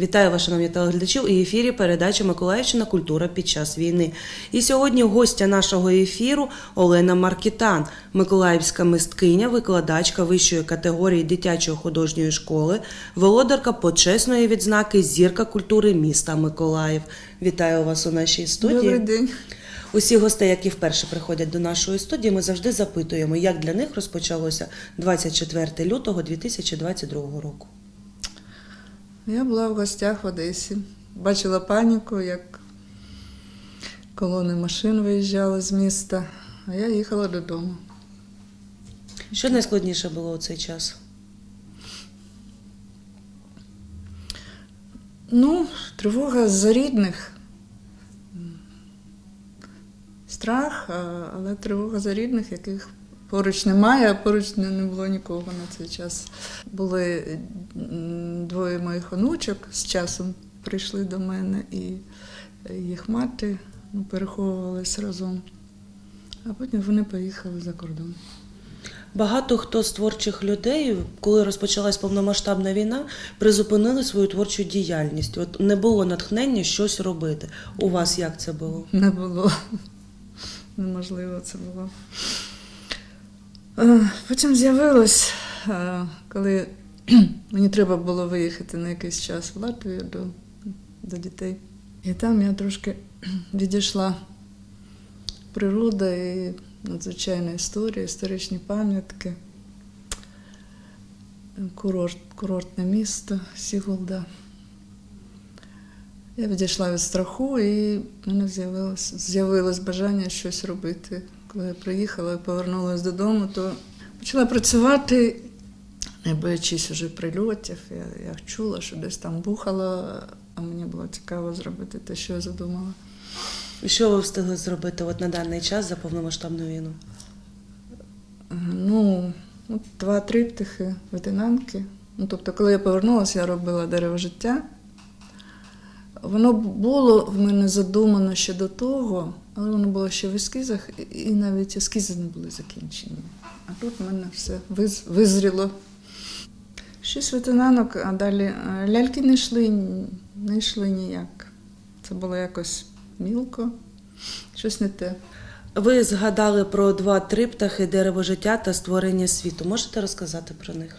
Вітаю вас, шановні телеглядачі, у ефірі передача Миколаївщина Культура під час війни. І сьогодні гостя нашого ефіру Олена Маркітан, миколаївська мисткиня, викладачка вищої категорії дитячої художньої школи, володарка почесної відзнаки Зірка культури міста Миколаїв. Вітаю вас у нашій студії. Добрий день. Усі гостей, які вперше приходять до нашої студії, ми завжди запитуємо, як для них розпочалося 24 лютого 2022 року. Я була в гостях в Одесі. Бачила паніку, як колони машин виїжджали з міста, а я їхала додому. Що найскладніше було у цей час? Ну, тривога за рідних. Страх, але тривога за рідних, яких поруч немає, а поруч не було нікого на цей час. Були двоє моїх онучок з часом прийшли до мене, і їх мати ну, переховувалися разом. А потім вони поїхали за кордон. Багато хто з творчих людей, коли розпочалась повномасштабна війна, призупинили свою творчу діяльність. От не було натхнення щось робити. У вас як це було? Не було. Неможливо це було. Е, Потім з'явилось, е, коли мені треба було виїхати на якийсь час в Латвію до, до дітей. І там я трошки відійшла природа і надзвичайна історія, історичні пам'ятки, курорт, курортне місто Сігулда. Я відійшла від страху, і в мене з'явилось, з'явилось бажання щось робити. Коли я приїхала і повернулася додому, то почала працювати, не боячись уже прильотів. Я, я чула, що десь там бухало, а мені було цікаво зробити те, що я задумала. І Що ви встигли зробити от на даний час за повномасштабну війну? Ну, два триптихи, ветенанки. Ну, тобто, коли я повернулася, я робила дерево життя. Воно було в мене задумано ще до того, але воно було ще в ескізах, і навіть ескізи не були закінчені. А тут в мене все визріло. Шість ветенанок, а далі е, ляльки не йшли, не йшли ніяк. Це було якось мілко, щось не те. Ви згадали про два триптахи дерево життя та створення світу. Можете розказати про них?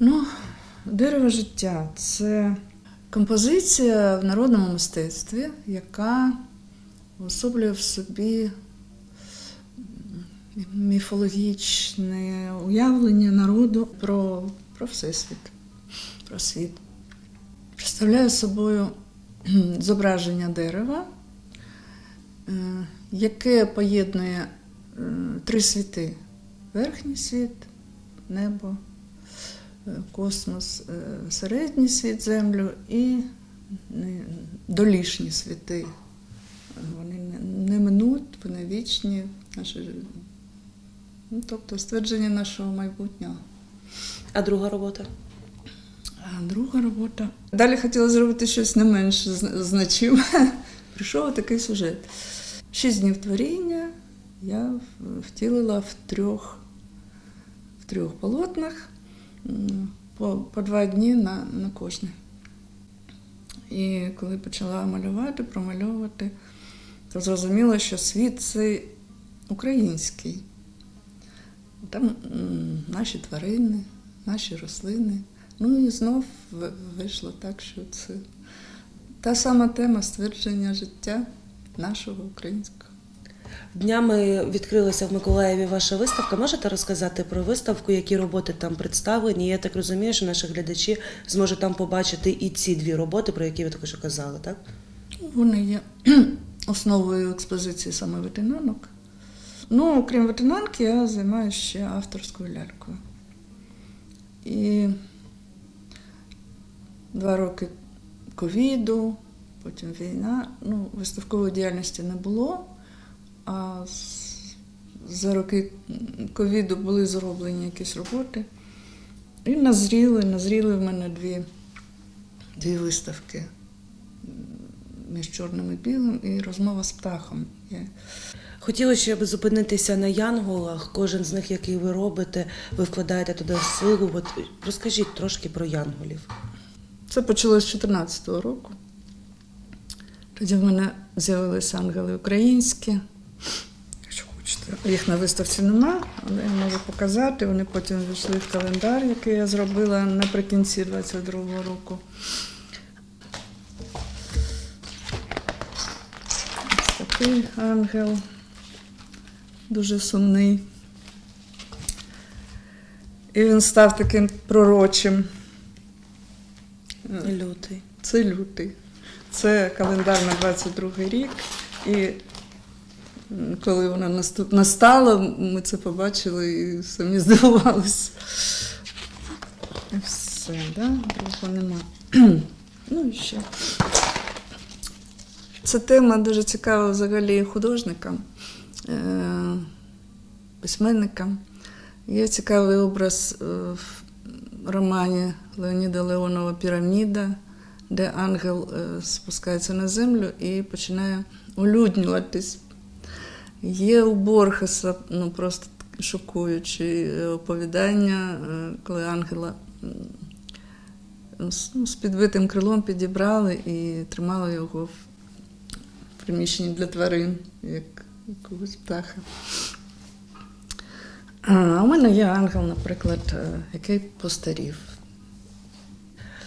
Ну, дерево життя це композиція в народному мистецтві, яка особлює в собі міфологічне уявлення народу про, про всесвіт, про світ. Представляє собою зображення дерева, е, яке поєднує е, три світи: верхній світ, небо е, космос, середній світ Землю і долішні світи. Вони не минуть, вони вічні, наші, ну, тобто ствердження нашого майбутнього. А друга робота? А друга робота. Далі хотіла зробити щось не менш значиме. Прийшов такий сюжет. Шість днів творіння я втілила в трьох, в трьох полотнах по, по два дні на, на кожне. І коли почала малювати, промальовувати, то зрозуміла, що світ це український. Там наші тварини, наші рослини. Ну і знов вийшло так, що це та сама тема ствердження життя нашого українського. Днями відкрилася в Миколаєві ваша виставка. Можете розказати про виставку, які роботи там представлені? Я так розумію, що наші глядачі зможуть там побачити і ці дві роботи, про які ви також казали, так? Вони є основою експозиції саме ветенанок. Ну, окрім ветенанки, я займаюся ще авторською лялькою. І два роки ковіду, потім війна. Ну, виставкової діяльності не було. А за роки ковіду були зроблені якісь роботи. І назріли, назріли в мене дві, дві виставки між чорним і білим і розмова з птахом. Хотілося щоб зупинитися на янголах. Кожен з них, який ви робите, ви вкладаєте туди силу. От розкажіть трошки про янголів. Це почалося з 2014 року. Тоді в мене з'явилися ангели українські. Якщо хочете, їх на виставці нема, але я можу показати. Вони потім вийшли в календар, який я зробила наприкінці 22-го року. Ось такий ангел, дуже сумний. І він став таким пророчим. Лютий. Це лютий. Це календар на 22 рік. І коли вона настала, ми це побачили і самі здивувалися. І все, да? другого нема. ну і ще. Ця тема дуже цікава взагалі художникам, письменникам. Є цікавий образ е, в романі Леоніда Леонова Піраміда, де ангел е, спускається на землю і починає улюднюватись. Є у Борхеса ну, просто шокуючі е, оповідання, коли ангела ну, з підбитим крилом підібрали і тримали його в приміщенні для тварин, як якогось птаха. А у мене є ангел, наприклад, е, який постарів.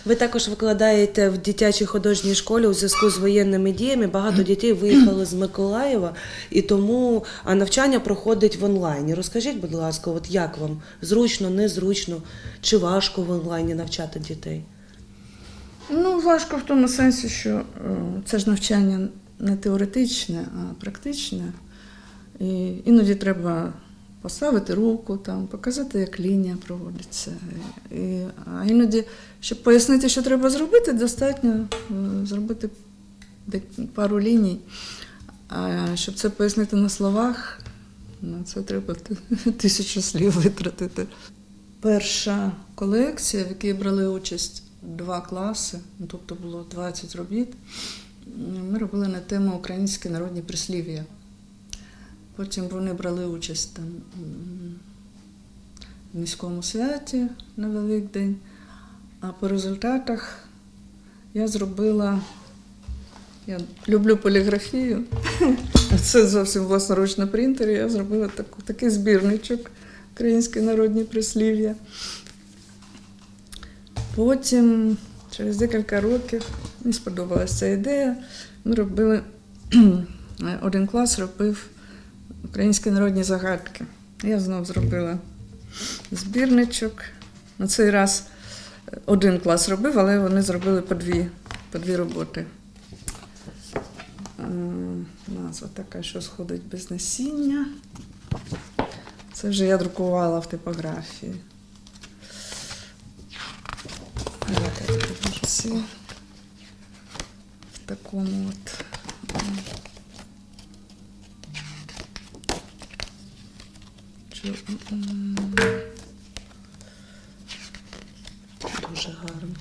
Ви також викладаєте в дитячій художній школі у зв'язку з воєнними діями. Багато дітей виїхали з Миколаєва, і тому а навчання проходить в онлайні. Розкажіть, будь ласка, от як вам зручно, незручно, чи важко в онлайні навчати дітей? Ну, важко в тому сенсі, що е, це ж навчання не теоретичне, а практичне. І іноді треба поставити руку, там, показати, як лінія проводиться. І, а іноді, щоб пояснити, що треба зробити, достатньо е, зробити пару ліній. А щоб це пояснити на словах, на це треба тисячу слів витратити. Перша колекція, в якій брали участь два класи, тобто було 20 робіт, ми робили на тему українські народні прислів'я. Потім вони брали участь там в міському святі на Великдень. А по результатах я зробила. Я люблю поліграфію. Це зовсім власноруч на принтері. Я зробила таку, такий збірничок українські народні прислів'я. Потім, через декілька років, мені сподобалася ця ідея. Ми робили один клас робив українські народні загадки. Я знов зробила збірничок. На цей раз один клас робив, але вони зробили по дві, по дві роботи. Ем, Назва така, що сходить без насіння. Це вже я друкувала в типографії. В такому от. М, Дуже гарно.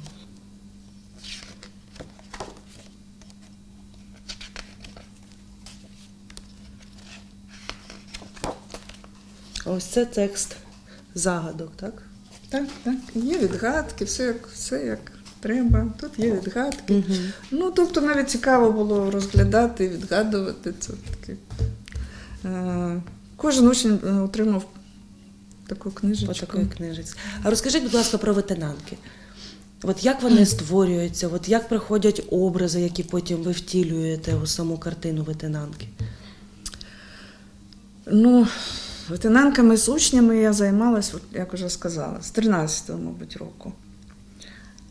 Ось це текст загадок, так? Так, так. Є відгадки, все як, все як треба. Тут є відгадки. Угу. Ну, тобто навіть цікаво було розглядати, відгадувати. Це таке. Кожен учень отримав таку По такої книжиці. А розкажіть, будь ласка, про ветенанки. От як вони створюються, от як приходять образи, які потім ви втілюєте у саму картину ветенанки? Ну, ветенанками з учнями я займалась, от, як вже сказала, з 13-го, мабуть, року.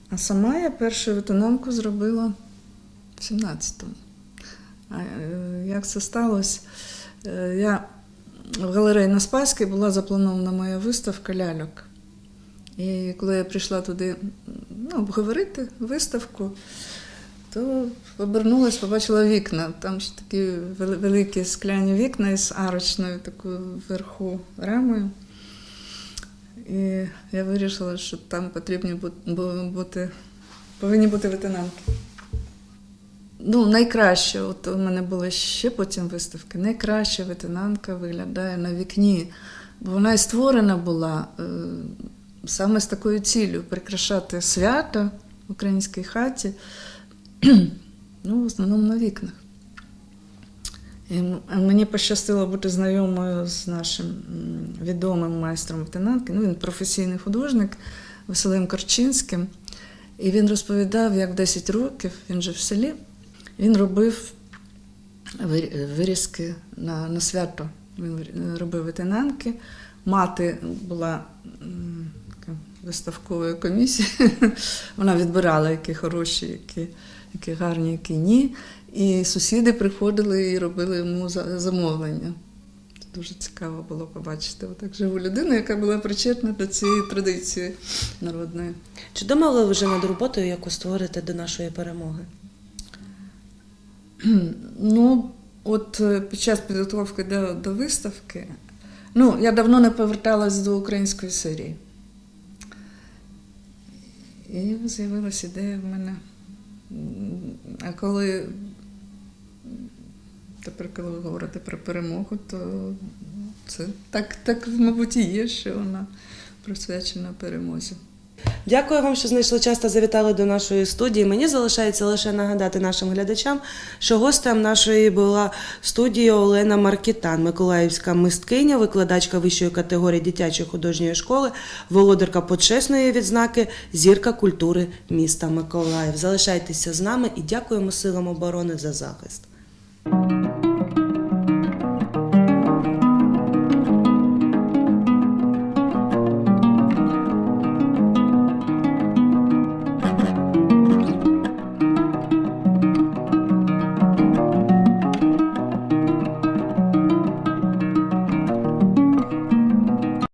А сама я першу ветенанку зробила в 17-му. А е, як це сталося? Е, Я в галереї на Спаській була запланована моя виставка ляльок. І коли я прийшла туди ну, обговорити виставку, то обернулась, побачила вікна. Там ж такі великі скляні вікна із арочною такою вверху рамою. І я вирішила, що там потрібні бу- бу- бути, повинні бути ветенанки. Ну, найкраще, от у мене були ще потім виставки. Найкраща ветенанка виглядає на вікні, бо вона і створена була е, саме з такою ціллю прикрашати свято в українській хаті, ну, в основному на вікнах. І мені пощастило бути знайомою з нашим відомим майстром ветенанки. Ну, він професійний художник Василем Корчинським. І він розповідав, як в 10 років, він же в селі, він робив вир- вирізки на, на свято. Він робив ветенанки. Мати була виставковою комісією. Вона відбирала, які хороші, які, які гарні, які ні. І сусіди приходили і робили йому за- замовлення. Дуже цікаво було побачити отак живу людину, яка була причетна до цієї традиції народної. Чи думали вже над роботою, яку створите до нашої перемоги? Ну, от е, під час підготовки до, до виставки, ну, я давно не поверталась до української серії. І з'явилася ідея в мене. А коли тепер, коли ви говорите про перемогу, то це так, так, мабуть, і є, що вона присвячена перемозі. Дякую вам, що знайшли час та завітали до нашої студії. Мені залишається лише нагадати нашим глядачам, що гостем нашої була студія Олена Маркітан, миколаївська мисткиня, викладачка вищої категорії дитячої художньої школи, володарка почесної відзнаки Зірка культури міста Миколаїв. Залишайтеся з нами і дякуємо силам оборони за захист.